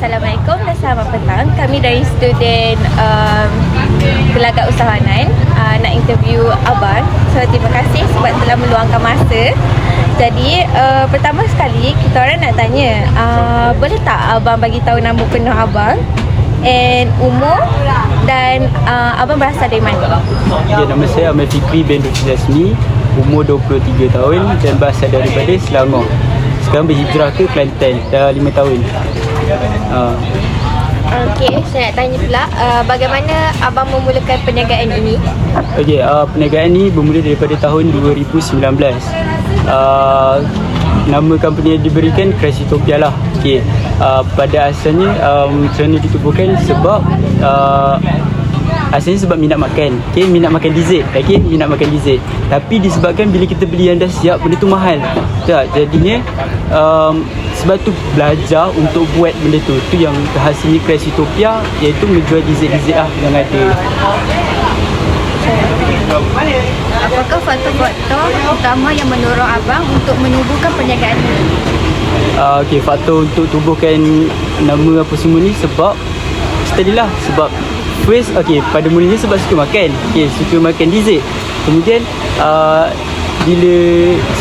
Assalamualaikum dan selamat petang. Kami dari student um, Gelagat Usahanan uh, nak interview Abang. So terima kasih sebab telah meluangkan masa. Jadi uh, pertama sekali kita orang nak tanya, uh, boleh tak Abang bagi tahu nama penuh Abang? And umur dan uh, Abang berasal dari mana? Okay, nama saya Ahmad Fikri bin Dr. Jasmi Umur 23 tahun dan berasal daripada Selangor Sekarang berhijrah ke Kelantan Dah 5 tahun uh, Okey, saya nak tanya pula uh, bagaimana Abang memulakan perniagaan ini? Okay, uh, perniagaan ni bermula daripada tahun 2019 uh, Nama company yang diberikan Crashitopia lah okay. uh, Pada asalnya um, mana ditubuhkan sebab uh, Asalnya sebab minat makan okay? Minat makan dessert okay? Minat makan dessert Tapi disebabkan bila kita beli yang dah siap Benda tu mahal tak? Jadinya um, Sebab tu belajar untuk buat benda tu Tu yang hasilnya Crashitopia Iaitu menjual dessert-dessert lah yang ada Apakah faktor-faktor utama yang mendorong Abang untuk menubuhkan perniagaan ini? uh, okay, faktor untuk tubuhkan nama apa semua ni sebab tadi lah sebab first okay, pada mulanya sebab suka makan. Okay, suka makan dessert. Kemudian uh, bila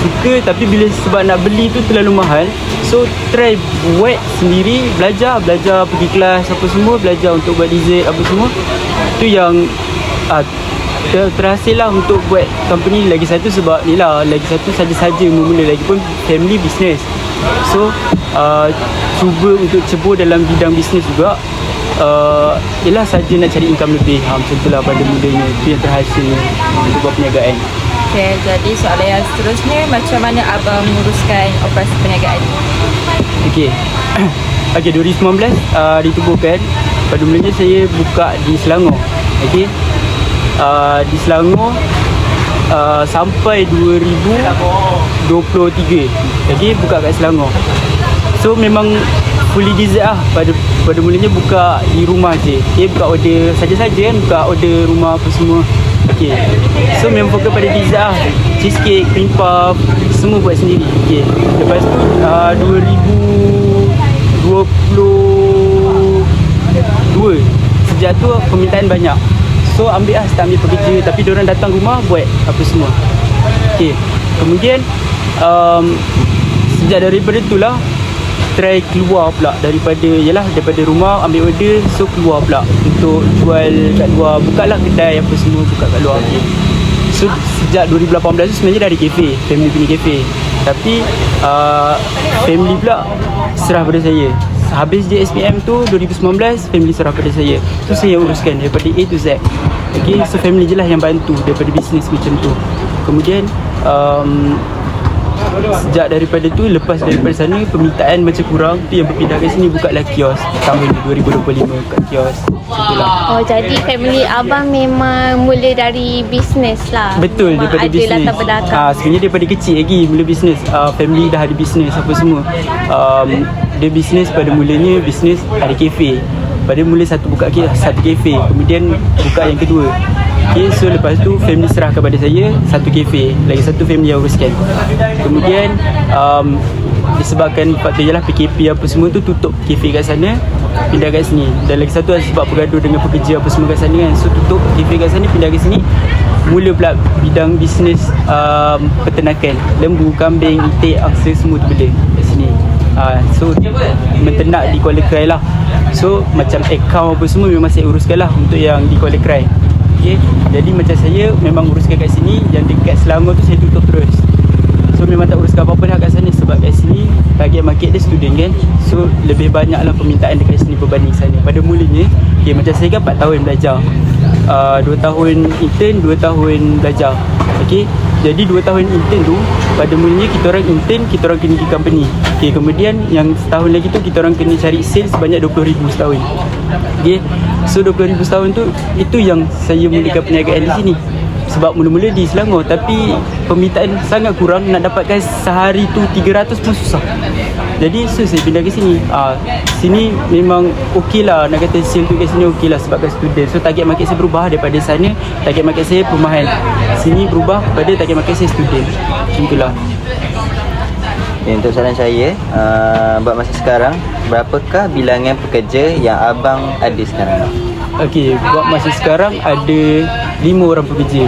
suka tapi bila sebab nak beli tu terlalu mahal so try buat sendiri belajar belajar pergi kelas apa semua belajar untuk buat dessert apa semua. Tu yang uh, ter- terhasil lah untuk buat company lagi satu sebab ni lah lagi satu saja-saja memula lagi pun family business. So uh, cuba untuk cebur dalam bidang bisnes juga uh, yelah saja nak cari income lebih ha, macam tu lah pada mudanya tu yang terhasil untuk buat perniagaan Okay, jadi soalan yang seterusnya macam mana Abang menguruskan operasi perniagaan ini? Okey. Okey 2019 uh, ditubuhkan pada mulanya saya buka di Selangor. Okey. Uh, di Selangor uh, sampai 2023. Okey, buka kat Selangor. So memang fully dessert lah pada pada mulanya buka di rumah je. Okey, buka order saja-saja kan, buka order rumah apa semua. Okey. So memang fokus pada dessert lah. Cheesecake, cream puff, semua buat sendiri. Okey. Lepas tu uh, 2022 sejak tu permintaan banyak. So ambil lah start ambil pekerja tapi diorang datang rumah buat apa semua. Okey. Kemudian um, sejak daripada tu lah try keluar pula daripada yalah daripada rumah ambil order so keluar pula untuk jual kat luar. Buka lah kedai apa semua buka kat luar. Okay. so sejak 2018 tu sebenarnya dah ada kafe family punya kafe tapi uh, family pula serah pada saya. Habis je SPM tu 2019 family serah pada saya. So saya uruskan daripada A to Z. Okay so family je lah yang bantu daripada bisnes macam tu. Kemudian um, Sejak daripada tu Lepas daripada sana Permintaan macam kurang Tu yang berpindah ke sini Buka lah kios Tahun ni 2025 Kat kios Itulah Oh, jadi family Abang memang mula dari bisnes lah. Betul memang daripada ada bisnes. latar belakang. Ah sebenarnya daripada kecil lagi mula bisnes. Ah family dah ada bisnes apa semua. Um, dia bisnes pada mulanya bisnes ada kafe. Pada mula satu buka satu kafe, kemudian buka yang kedua. Okay, so lepas tu family serah kepada saya satu kafe, lagi satu family yang uruskan. Kemudian um, disebabkan faktor jelah PKP apa semua tu tutup kafe kat sana pindah kat sini. Dan lagi satu sebab bergaduh dengan pekerja apa semua kat sana kan. So tutup kafe kat sana pindah ke sini. Mula pula bidang bisnes um, peternakan. Lembu, kambing, itik, angsa semua tu bela kat sini. Uh, so menternak di Kuala Krai lah. So macam account apa semua memang saya uruskan lah untuk yang di Kuala Krai okay. jadi macam saya memang uruskan kat sini yang dekat Selangor tu saya tutup terus. So memang tak uruskan apa-apa dah kat sana Sebab kat sini target market dia student kan. So lebih banyak lah permintaan dekat sini berbanding sana. Pada mulanya okay, Macam saya kan 4 tahun belajar. Uh, 2 tahun intern, 2 tahun belajar Okay jadi 2 tahun intern tu Pada mulanya kita orang intern Kita orang kena pergi company. Okay kemudian yang setahun lagi tu Kita orang kena cari sales sebanyak RM20,000 setahun. Okay So RM20,000 setahun tu Itu yang saya mulakan perniagaan di sini sebab mula-mula di Selangor tapi permintaan sangat kurang nak dapatkan sehari tu 300 pun susah. Jadi so saya pindah ke sini. Ah sini memang okey lah nak kata sale tu kat sini okey lah sebabkan student. So target market saya berubah daripada sana target market saya perumahan. Sini berubah pada target market saya student. Macam itulah Okay, untuk soalan saya, uh, buat masa sekarang, berapakah bilangan pekerja yang abang ada sekarang? Okey, buat masa sekarang ada lima orang pekerja.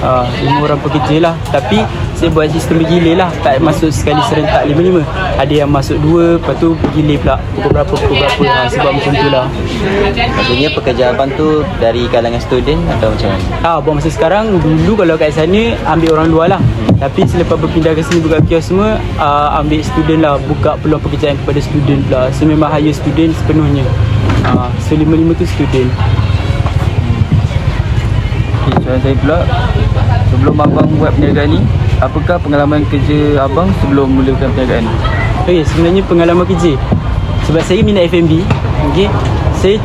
Ah, lima orang pekerja lah. Tapi saya buat sistem bergilir lah. Tak masuk sekali serentak lima-lima. Ada yang masuk dua, lepas tu bergilir pula. Pukul berapa, pukul berapa. Ha, sebab macam tu lah. Maksudnya pekerja abang tu dari kalangan student atau macam mana? Ah, buat masa sekarang dulu kalau kat sana ambil orang luar lah. Tapi selepas berpindah ke sini buka kios semua, ah, ambil student lah. Buka peluang pekerjaan kepada student pula. So memang hire student sepenuhnya. Ah, so lima-lima tu student. Okay, soalan saya pula Sebelum abang buat perniagaan ni Apakah pengalaman kerja abang sebelum mulakan perniagaan ni? Okey, sebenarnya pengalaman kerja. Sebab saya minat F&B, okey. Saya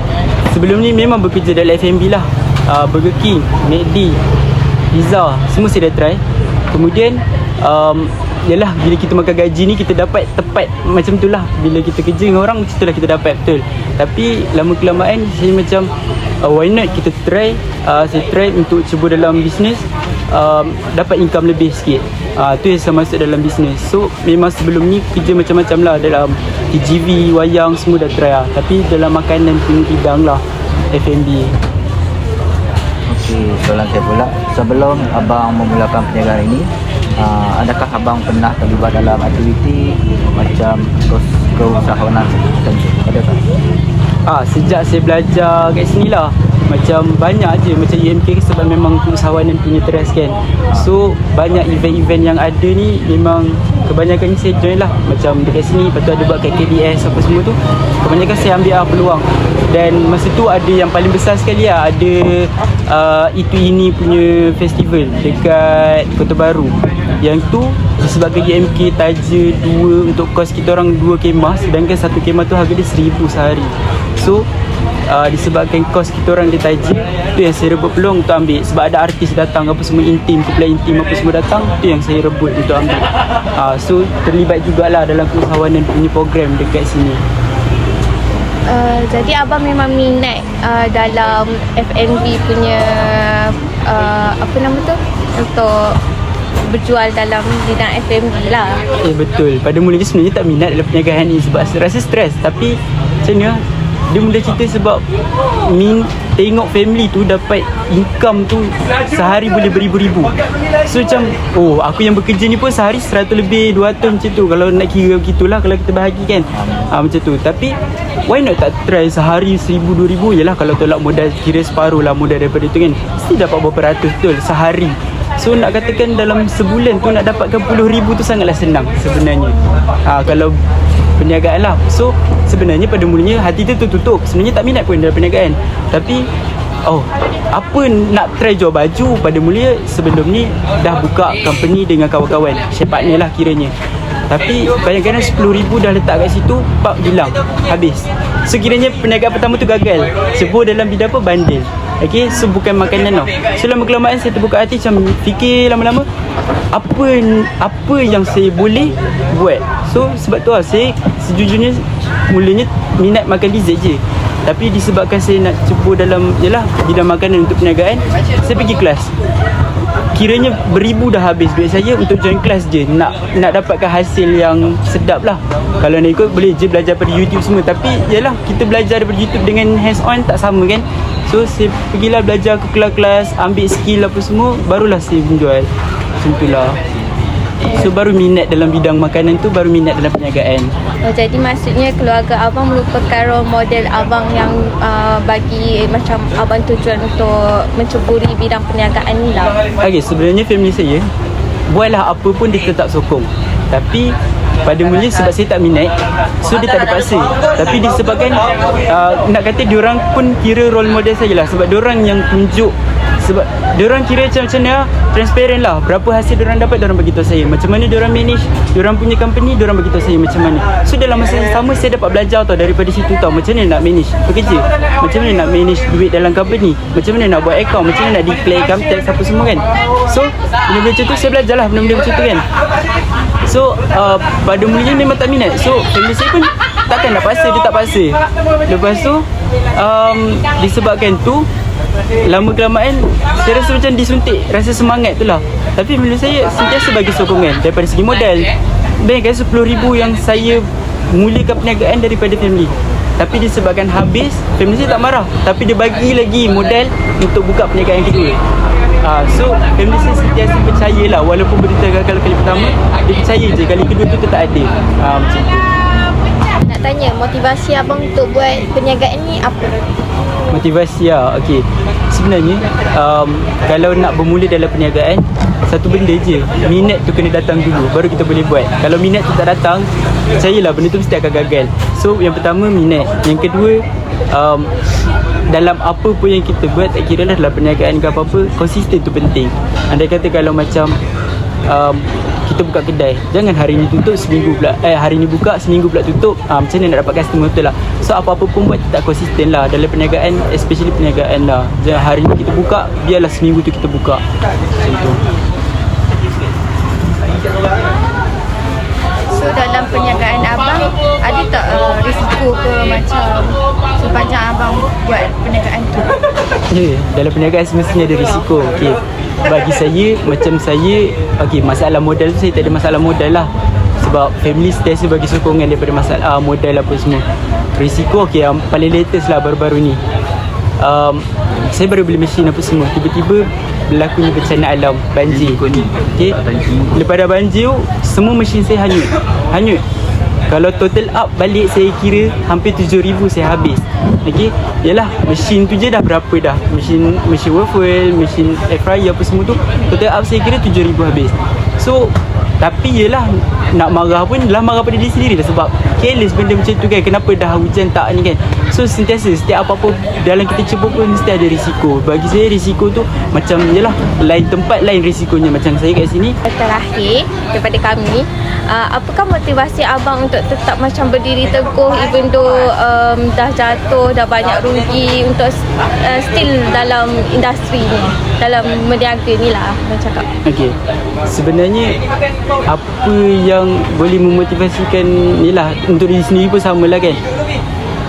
sebelum ni memang bekerja dalam F&B lah. Uh, Burger King, McD, Pizza, semua saya dah try. Kemudian um, Yalah bila kita makan gaji ni kita dapat tepat macam tu lah. Bila kita kerja dengan orang macam tu lah kita dapat betul. Tapi lama kelamaan saya macam uh, Why not kita try uh, Saya try untuk cuba dalam bisnes um, Dapat income lebih sikit. Uh, Tu yang saya masuk dalam bisnes. So memang sebelum ni kerja macam-macam lah Dalam TGV, wayang semua dah try lah. Tapi dalam makanan punya bidang lah F&B Okey, soalan saya pula. Sebelum abang memulakan perniagaan ini, uh, adakah abang pernah terlibat dalam aktiviti macam kes- keusahawanan tertentu? Adakah? Ah sejak saya belajar kat sini lah macam banyak je macam UMK sebab memang keusahawanan punya teras kan so banyak event-event yang ada ni memang kebanyakan ni saya join lah macam dekat sini lepas tu ada buat kat KBS apa semua tu kebanyakan saya ambil lah peluang dan masa tu ada yang paling besar sekali lah ada uh, itu ini punya festival dekat Kota Baru. Yang tu disebabkan UMK taja dua untuk kos kita orang dua kemah sedangkan satu kemah tu harga dia seribu sehari. So uh, disebabkan kos kita orang dia taja tu yang saya rebut peluang untuk ambil. Sebab ada artis datang apa semua intim kumpulan intim apa semua datang tu yang saya rebut untuk ambil. Uh, so terlibat jugalah dalam keusahawanan punya program dekat sini Uh, jadi abang memang minat uh, dalam F&B punya uh, apa nama tu? Untuk berjual dalam bidang F&B lah. Eh betul. Pada mulanya sebenarnya tak minat dalam perniagaan ni Sebab rasa stres. Tapi macam mana Dia mula cerita sebab Min Tengok family tu dapat income tu Sehari boleh beribu-ribu. So macam Oh aku yang bekerja ni pun sehari 100 lebih 200 macam tu. Kalau nak kira begitulah Kalau kita bahagi kan. Ha, Macam tu. Tapi Why not tak try sehari 1000-2000 Yelah kalau tolak modal Kira separuh lah modal daripada tu kan. Mesti dapat berapa ratus betul Sehari. So nak katakan dalam sebulan tu nak dapatkan puluh ribu tu sangatlah senang sebenarnya. Ha, Kalau perniagaan lah. So sebenarnya pada mulanya hati tu tertutup. Sebenarnya tak minat pun dalam perniagaan. Tapi Oh, apa nak try jual baju pada mulia sebelum ni dah buka company dengan kawan-kawan. Share partner lah kiranya. Tapi kadang-kadang RM10,000 dah letak kat situ Pak hilang. Habis. So kiranya perniagaan pertama tu gagal Sebut dalam bidang apa? Bandel Okay, so bukan makanan tau. So lama kelamaan saya terbuka hati macam fikir lama-lama Apa apa yang saya boleh buat? So sebab tu lah saya sejujurnya Mulanya minat makan dessert je. Tapi disebabkan saya nak cuba dalam Yalah bidang makanan untuk perniagaan Saya pergi kelas. Kiranya beribu dah habis duit saya untuk join kelas je. Nak nak dapatkan hasil yang sedap lah. Kalau nak ikut boleh je belajar pada YouTube semua. Tapi yalah kita belajar daripada YouTube dengan hands on tak sama kan So saya pergilah belajar ke kelas-kelas Ambil skill apa semua Barulah saya menjual. Macam tu lah. So baru minat dalam bidang makanan tu Baru minat dalam perniagaan. Oh, jadi maksudnya keluarga abang merupakan role model abang yang uh, bagi eh, macam abang tujuan untuk mencuburi bidang perniagaan ni lah. Okay sebenarnya family saya Buatlah apa pun dia tetap sokong. Tapi pada mula sebab saya tak minat So dia tak ada paksa Tapi disebabkan uh, Nak kata diorang pun kira role model saya lah Sebab diorang yang tunjuk sebab diorang kira macam macam mana transparent lah. Berapa hasil diorang dapat diorang bagi tahu saya. Macam mana diorang manage diorang punya company diorang bagi tahu saya macam mana. So dalam masa yang sama saya dapat belajar tau daripada situ tau. Macam mana nak manage pekerja? Macam mana nak manage duit dalam company? Macam mana nak buat account? Macam mana nak declare income tax apa semua kan? So benda-benda macam tu saya belajar lah benda-benda macam tu kan so uh, pada mulanya memang tak minat. So family saya pun takkan nak paksa dia tak paksa. Lepas tu um, disebabkan tu lama kelamaan saya rasa macam disuntik rasa semangat tu lah. Tapi bila saya sentiasa bagi sokongan daripada segi modal. Bayangkan RM10,000 yang saya mulakan perniagaan daripada family. Tapi disebabkan habis family saya tak marah. Tapi dia bagi lagi modal untuk buka perniagaan kedua Ah, so family saya sentiasa percaya lah. Walaupun berita gagal kali pertama dia percaya je kali kedua tu tetap ada. Ah, macam tu. Nak tanya motivasi abang untuk buat perniagaan ni apa? Motivasi lah Okay Sebenarnya um, Kalau nak bermula dalam perniagaan Satu benda je. Minat tu kena datang dulu Baru kita boleh buat. Kalau minat tu tak datang Percayalah benda tu mesti akan gagal. So yang pertama minat. Yang kedua um, Dalam apa pun yang kita buat Tak kira lah dalam perniagaan ke apa-apa Konsisten tu penting. Andai kata kalau macam um, kita buka kedai Jangan hari ni tutup seminggu pula Eh hari ni buka seminggu pula tutup. Ah, Macam mana nak dapat customer betul lah. So apa-apa pun buat tak konsisten lah Dalam perniagaan Especially perniagaan lah. Jangan hari ni kita buka Biarlah seminggu tu kita buka. Macam tu risiko ke macam sepanjang abang buat perniagaan tu? Ya, yeah, dalam perniagaan semestinya ada risiko. Okey. Bagi saya, macam saya, okey, masalah modal tu saya tak ada masalah modal lah. Sebab family sentiasa bagi sokongan daripada masalah uh, modal apa semua. Risiko okey, yang paling latest lah baru-baru ni. Um, saya baru beli mesin apa semua. Tiba-tiba berlakunya bencana alam, banjir. Okey. Lepas dah banjir, semua mesin saya hanyut. Hanyut. Kalau total up balik saya kira hampir 7000 saya habis. Okey. Yalah, mesin tu je dah berapa dah? Mesin mesin waffle, mesin air fryer apa semua tu total up saya kira 7000 habis. So tapi yelah nak marah pun lah marah pada diri sendiri lah sebab careless benda macam tu kan? Kenapa dah hujan tak ni kan? So sentiasa setiap apa-apa dalam kita cuba pun mesti ada risiko. Bagi saya risiko tu macam yelah lain tempat lain risikonya. Macam saya kat sini. Terakhir daripada kami, uh, apakah motivasi abang untuk tetap macam berdiri teguh even though um, dah jatuh, dah banyak rugi untuk uh, still dalam industri ni, dalam berniaga ni lah abang cakap. Okey. Sebenarnya apa yang boleh memotivasikan ni lah untuk diri sendiri pun sama lah kan.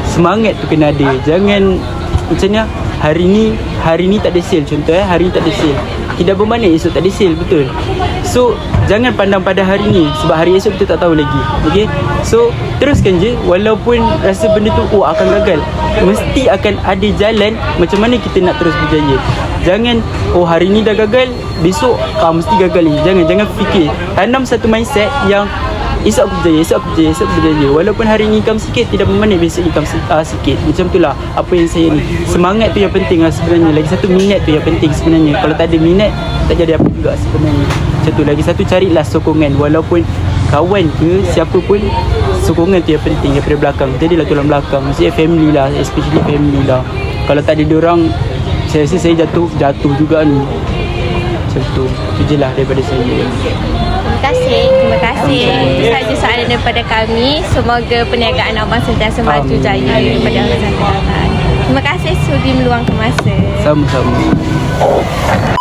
Semangat tu kena ada. Jangan macam ni hari ni hari ni tak ada sale contoh eh hari ni tak ada sale. Tidak bermakna esok tak ada sale betul. So jangan pandang pada hari ni sebab hari esok kita tak tahu lagi. Okey. So teruskan je walaupun rasa benda tu oh akan gagal. Mesti akan ada jalan macam mana kita nak terus berjaya. Jangan oh hari ni dah gagal, besok kau mesti gagal ni. Jangan jangan fikir. Tanam satu mindset yang esok aku berjaya, esok aku berjaya, esok aku berjaya. Walaupun hari ni income sikit tidak bermakna besok income uh, sikit. Macam tu lah apa yang saya ni. Semangat tu yang penting lah sebenarnya. Lagi satu minat tu yang penting sebenarnya. Kalau tak ada minat tak jadi apa juga sebenarnya. Macam tu lagi satu carilah sokongan walaupun kawan ke siapa pun sokongan tu yang penting daripada belakang. Jadilah tulang belakang. Maksudnya family lah, especially family lah. Kalau tak ada diorang saya rasa saya jatuh jatuh juga ni. Macam tu. Itu je lah daripada saya. Terima kasih. Terima kasih. Itu sahaja soalan daripada kami. Semoga perniagaan abang sentiasa maju jaya daripada hari akan datang. Terima kasih sudi meluangkan masa. Sama-sama.